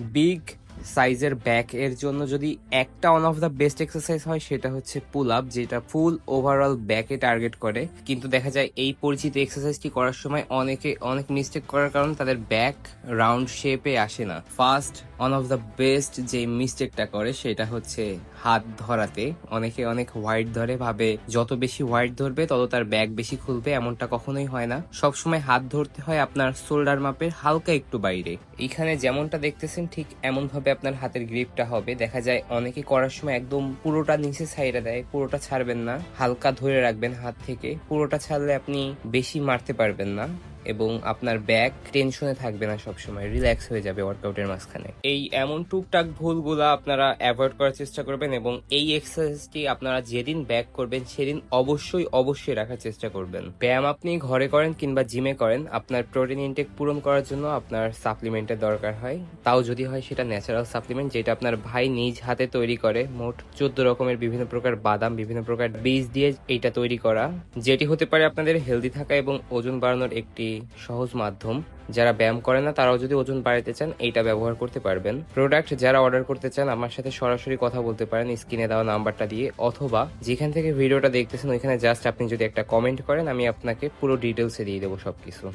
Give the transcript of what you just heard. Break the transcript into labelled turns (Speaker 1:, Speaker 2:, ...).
Speaker 1: big সাইজের back এর জন্য যদি একটা one of the best exercise হয়, সেটা হচ্ছে পুল আপ যেটা ফুল ওভারঅল ব্যাকে টার্গেট করে। কিন্তু দেখা যায় এই পরিচিত এক্সারসাইজটি করার সময় অনেকে অনেক মিস্টেক করার কারণে তাদের ব্যাক রাউন্ড শেপে আসে না। First one of the best যে মিস্টেকটা করে, সেটা হচ্ছে হাত ধরাতে। অনেকে অনেক হোয়াইট ধরে, ভাবে যত বেশি হোয়াইট ধরবে, তত তার ব্যাগ বেশি খুলবে, এমনটা কখনোই হয় না। সবসময় হাত ধরতে হয় আপনার শোল্ডার মাপের হালকা একটু বাইরে। এখানে যেমনটা দেখতেছেন, ঠিক এমন ভাবে আপনার হাতের গ্রিপটা হবে। দেখা যায় অনেকে করার সময় একদম পুরোটা নিচে ছাইড়া দেয়, পুরোটা ছাড়বেন না। হালকা ধরে রাখবেন হাত থেকে। পুরোটা ছাড়লে আপনি বেশি মারতে পারবেন না। এবং আপনার ব্যাক টেনশনে থাকবে না সবসময় রিল্যাক্স হয়ে যাবে ওয়ার্কআউটের মাঝখানে। এই এমন টুকটাক ভুলগুলা আপনারা অ্যাভয়েড করার চেষ্টা করবেন এবং এই এক্সারসাইজটি আপনারা যেদিন ব্যাক করবেন, সেদিন অবশ্যই অবশ্যই রাখার চেষ্টা করবেন। ব্যায়াম আপনি ঘরে করেন কিংবা জিমে করেন, আপনার প্রোটিন ইনটেক পূরণ করার জন্য আপনার সাপ্লিমেন্টের দরকার হয়। তাও যদি হয়, সেটা ন্যাচারাল সাপ্লিমেন্ট যেটা আপনার ভাই নিজ হাতে তৈরি করে, মোট চোদ্দ রকমের বিভিন্ন প্রকার বাদাম, বিভিন্ন প্রকার বীজ দিয়ে এইটা তৈরি করা। যেটি হতে পারে আপনাদের হেলদি থাকা এবং ওজন বাড়ানোর একটি সহজ মাধ্যম। যারা ব্যায়াম করে না, তারাও যদি ওজন বাড়াতে চান, এইটা ব্যবহার করতে পারবেন। প্রোডাক্ট যারা অর্ডার করতে চান, আমার সাথে সরাসরি কথা বলতে পারেন স্ক্রিনে দেওয়া নাম্বারটা দিয়ে, অথবা যেখান থেকে ভিডিওটা দেখতেছেন, ওইখানে জাস্ট আপনি যদি একটা কমেন্ট করেন, আমি আপনাকে পুরো ডিটেলসে দিয়ে দেবো সবকিছু।